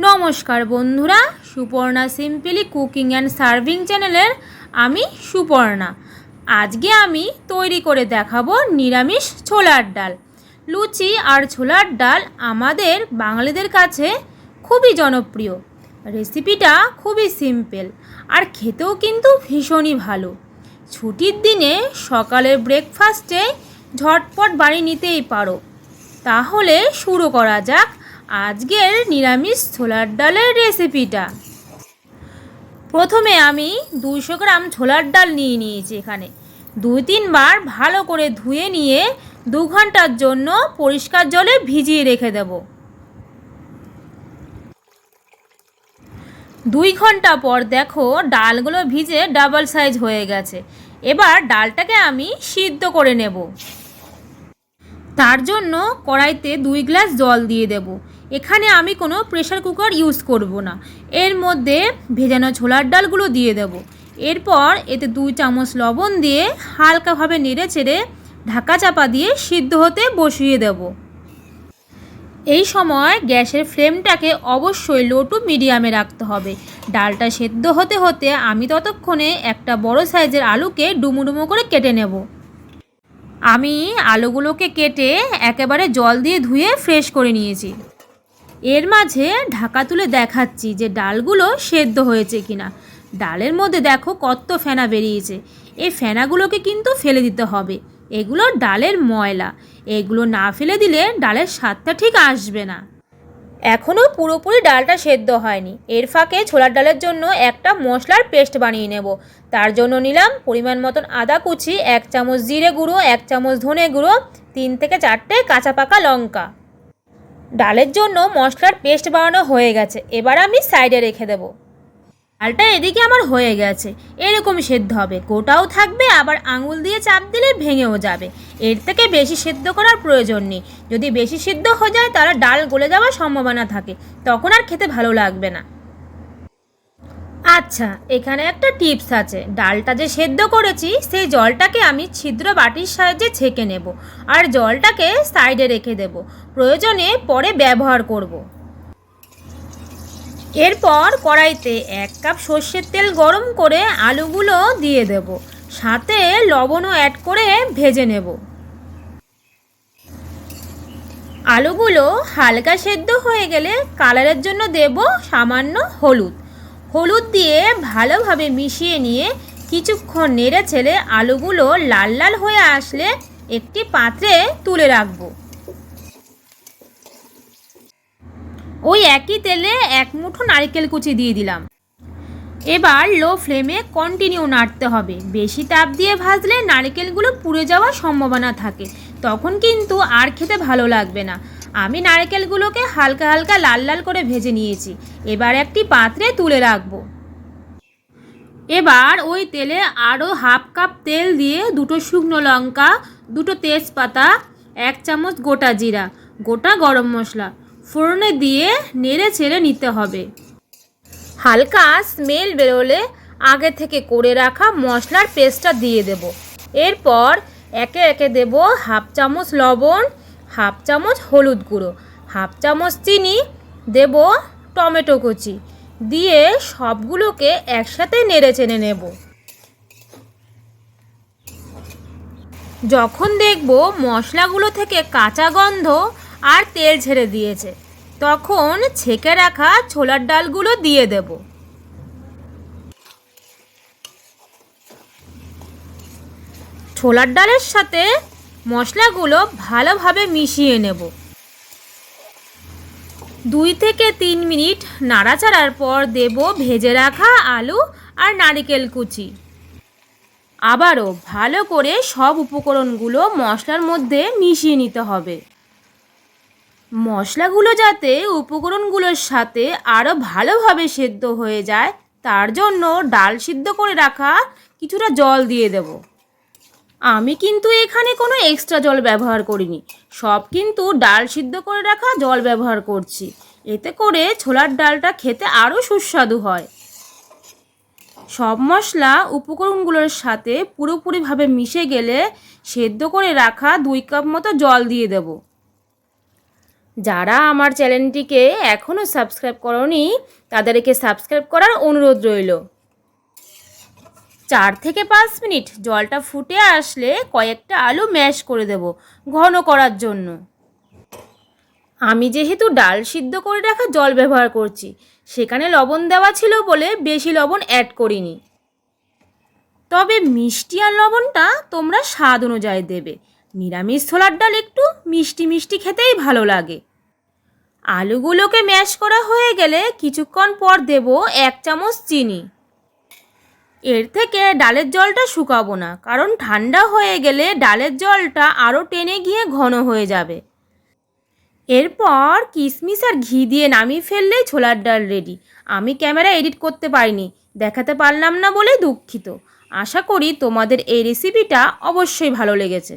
নমস্কার বন্ধুরা, Suparna simply cooking and serving চ্যানেলের আমি সুপর্ণা। আজকে আমি তৈরি করে দেখাবো নিরামিষ ছোলার ডাল। লুচি আর ছোলার ডাল আমাদের বাঙালিদের কাছে খুবই জনপ্রিয়। রেসিপিটা খুবই সিম্পল আর খেতেও কিন্তু ভীষণই ভালো। ছুটির দিনে সকালের ব্রেকফাস্টে ঝটপট বাড়ি নিতেই পারো। তাহলে শুরু করা যাক আজকের নিরামিষ ছোলার ডালের রেসিপিটা। প্রথমে আমি দুইশো গ্রাম ছোলার ডাল নিয়ে নিয়েছি এখানে। দুই তিনবার ভালো করে ধুয়ে নিয়ে দু ঘণ্টার জন্য পরিষ্কার জলে ভিজিয়ে রেখে দেব। দুই ঘণ্টা পর দেখো ডালগুলো ভিজে ডাবল সাইজ হয়ে গেছে। এবার ডালটাকে আমি সিদ্ধ করে নেব। তার জন্য কড়াইতে দুই গ্লাস জল দিয়ে দেব। এখানে আমি কোনো প্রেশার কুকার ইউজ করব না। এর মধ্যে ভেজানো ছোলার ডালগুলো দিয়ে দেব। এরপর এতে দুই চামচ লবণ দিয়ে হালকাভাবে নেড়ে চেড়ে ঢাকা চাপা দিয়ে সিদ্ধ হতে বসিয়ে দেব। এই সময় গ্যাসের ফ্লেমটাকে অবশ্যই লো টু মিডিয়ামে রাখতে হবে। ডালটা সেদ্ধ হতে হতে আমি ততক্ষণে একটা বড় সাইজের আলুকে ডুমো ডুমো করে কেটে নেব। আমি আলুগুলোকে কেটে একেবারে জল দিয়ে ধুয়ে ফ্রেশ করে নিয়েছি। এর মাঝে ঢাকা তুলে দেখাচ্ছি যে ডালগুলো সেদ্ধ হয়েছে কিনা। ডালের মধ্যে দেখো কত ফেনা বেরিয়েছে। এই ফেনাগুলোকে কিন্তু ফেলে দিতে হবে। এগুলো ডালের ময়লা। এগুলো না ফেলে দিলে ডালের স্বাদটা ঠিক আসবে না। এখনও পুরোপুরি ডালটা সেদ্ধ হয়নি। এর ফাঁকে ছোলার ডালের জন্য একটা মশলার পেস্ট বানিয়ে নেব। তার জন্য নিলাম পরিমাণ মতন আদা কুচি, এক চামচ জিরে গুঁড়ো, এক চামচ ধনে গুঁড়ো, তিন থেকে চারটে কাঁচা পাকা লঙ্কা। ডালের জন্য মশলার পেস্ট বানানো হয়ে গেছে। এবার আমি সাইডে রেখে দেবো। ডালটা এদিকে আমার হয়ে গেছে। এরকম সেদ্ধ হবে। গোটাও থাকবে, আবার আঙুল দিয়ে চাপ দিলে ভেঙেও যাবে। এর থেকে বেশি সেদ্ধ করার প্রয়োজন নেই। যদি বেশি সেদ্ধ হয়ে যায়, তাহলে ডাল গলে যাওয়ার সম্ভাবনা থাকে। তখন আর খেতে ভালো লাগবে না। আচ্ছা এখানে একটা টিপস আছে। ডালটা যে সেদ্ধ করেছি, সেই জলটাকে আমি ছিদ্র বাটির সাহায্যে ছেঁকে নেব আর জলটাকে সাইডে রেখে দেব। প্রয়োজনে পরে ব্যবহার করব। এরপর কড়াইতে এক কাপ সর্ষের তেল গরম করে আলুগুলো দিয়ে দেব। সাথে লবণও অ্যাড করে ভেজে নেব। আলুগুলো হালকা সেদ্ধ হয়ে গেলে কালারের জন্য দেব সামান্য হলুদ। হলুদ দিয়ে ভালোভাবে মিশিয়ে নিয়ে কিছুক্ষণ নেড়ে ছেলে আলুগুলো লাল লাল হয়ে আসলে একটি পাত্রে তুলে রাখব। ওই একই তেলে এক মুঠো নারকেল কুচি দিয়ে দিলাম। এবার লো ফ্লেমে কন্টিনিউ নাড়তে হবে। বেশি তাপ দিয়ে ভাজলে নারকেলগুলো পুড়ে যাওয়ার সম্ভাবনা থাকে। তখন কিন্তু আর খেতে ভালো লাগবে না। আমি নারকেলগুলোকে হালকা হালকা লাল লাল করে ভেজে নিয়েছি। এবার একটি পাত্রে তুলে রাখব। এবার ওই তেলে আরও হাফ কাপ তেল দিয়ে দুটো শুকনো লঙ্কা, দুটো তেজপাতা, এক চামচ গোটা জিরা, গোটা গরম মশলা ফোড়নে দিয়ে নেড়ে ছেড়ে নিতে হবে। হালকা স্মেল বেরোলে আগে থেকে করে রাখা মশলার পেস্টটা দিয়ে দেব। এরপর একে একে দেব হাফ চামচ লবণ হাফ চামচ হলুদ গুঁড়ো, হাফ চামচ চিনি, দেব টমেটো কুচি, দিয়ে সবগুলোকে একসাথে নেড়ে চেনে নেব। যখন দেখব মশলাগুলো থেকে কাঁচা গন্ধ আর তেল ছেড়ে দিয়েছে, তখন ছেঁকে রাখা ছোলার ডালগুলো দিয়ে দেব। ছোলার ডালের সাথে মশলাগুলো ভালোভাবে মিশিয়ে নেব। দুই থেকে তিন মিনিট নাড়াচাড়ার পর দেব ভেজে রাখা আলু আর নারিকেল কুচি। আবারও ভালো করে সব উপকরণগুলো মশলার মধ্যে মিশিয়ে নিতে হবে। মশলাগুলো যাতে উপকরণগুলোর সাথে আরও ভালোভাবে সেদ্ধ হয়ে যায়, তার জন্য ডাল সিদ্ধ করে রাখা কিছুটা জল দিয়ে দেব। আমি কিন্তু এখানে কোনো এক্সট্রা জল ব্যবহার করিনি। সব কিন্তু ডাল সিদ্ধ করে রাখা জল ব্যবহার করছি। এতে করে ছোলার ডালটা খেতে আরও সুস্বাদু হয়। সব মশলা উপকরণগুলোর সাথে পুরোপুরিভাবে মিশে গেলে সেদ্ধ করে রাখা দুই কাপ মতো জল দিয়ে দেবো। যারা আমার চ্যানেলটিকে এখনও সাবস্ক্রাইব করনি, তাদেরকে সাবস্ক্রাইব করার অনুরোধ রইল। চার থেকে পাঁচ মিনিট জলটা ফুটে আসলে কয়েকটা আলু ম্যাশ করে দেব ঘন করার জন্য। আমি যেহেতু ডাল সিদ্ধ করে রাখা জল ব্যবহার করছি, সেখানে লবণ দেওয়া ছিল বলে বেশি লবণ অ্যাড করিনি। তবে মিষ্টি আর লবণটা তোমরা স্বাদ অনুযায়ী দেবে। নিরামিষ ছোলার ডাল একটু মিষ্টি মিষ্টি খেতেই ভালো লাগে। আলুগুলোকে ম্যাশ করা হয়ে গেলে কিছুক্ষণ পর দেব এক চামচ চিনি। এর থেকে ডালের জলটা শুকাবো না, কারণ ঠান্ডা হয়ে গেলে ডালের জলটা আরও টেনে গিয়ে ঘন হয়ে যাবে। এরপর কিশমিশ আর ঘি দিয়ে নামিয়ে ফেললেই ছোলার ডাল রেডি আমি ক্যামেরা এডিট করতে পারিনি, দেখাতে পারলাম না বলে দুঃখিত। আশা করি তোমাদের এই রেসিপিটা অবশ্যই ভালো লেগেছে।